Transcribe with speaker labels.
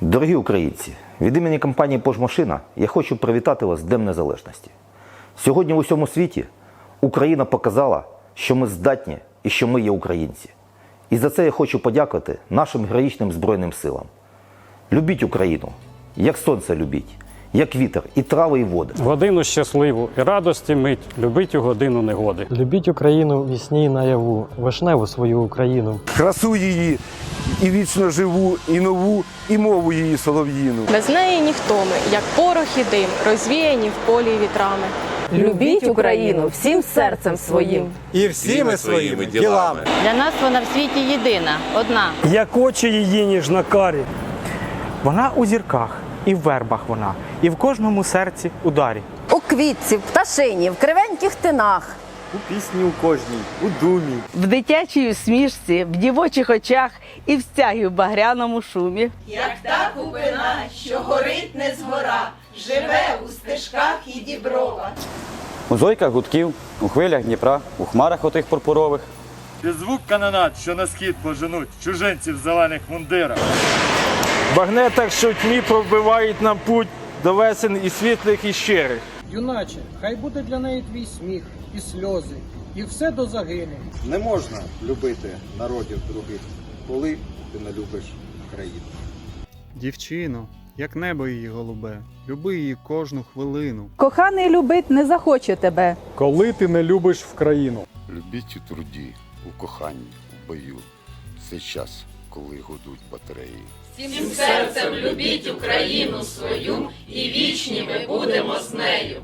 Speaker 1: Дорогі українці, від імені компанії «Пожмашина» я хочу привітати вас з Днем Незалежності. Сьогодні в усьому світі Україна показала, що ми здатні і що ми є українці. І за це я хочу подякувати нашим героїчним Збройним силам. Любіть Україну, як сонце любіть, як вітер, і трави, і води.
Speaker 2: Годину щасливу і радості мить, любить у годину негоди.
Speaker 3: Любіть Україну в вісні й наяву, вишневу свою Україну.
Speaker 4: красу її, і вічно живу, і нову, і мову її солов'їну.
Speaker 5: Без неї ніхто ми, як порох і дим, розвіяні в полі вітрами.
Speaker 6: Любіть Україну всім серцем своїм.
Speaker 7: і всіми своїми ділами.
Speaker 8: Для нас вона в світі єдина, одна.
Speaker 9: Як очі її ніж на карі. Вона у зірках, і в вербах вона, і в кожному серці ударі.
Speaker 6: У квітці, в пташині, в кривеньких тинах.
Speaker 7: У пісні у кожній, у думі.
Speaker 10: в дитячій усмішці, в дівочих очах і в стягі в багряному шумі.
Speaker 11: Як та купина, що горить не згора, живе у стежках і дібровах.
Speaker 12: У зойках гудків, у хвилях Дніпра, у хмарах отих пурпурових.
Speaker 7: Під звук канонат, що на схід поженуть, чужинці в зелених мундирах.
Speaker 9: Багнетах, що в тьмі пробивають нам путь до весен і світлих, і щирих.
Speaker 13: Юначе, хай буде для неї твій сміх і сльози, і все до загину.
Speaker 7: Не можна любити народів других, коли ти не любиш країну.
Speaker 14: Дівчино, як небо її голубе, люби її кожну хвилину.
Speaker 10: Коханий любить не захоче тебе.
Speaker 9: Коли ти не любиш в країну.
Speaker 4: Любіть у труді, у коханні, у бою. Це час, коли гудуть батареї.
Speaker 11: Всім серцем любіть Україну свою, і вічні ми будемо з нею.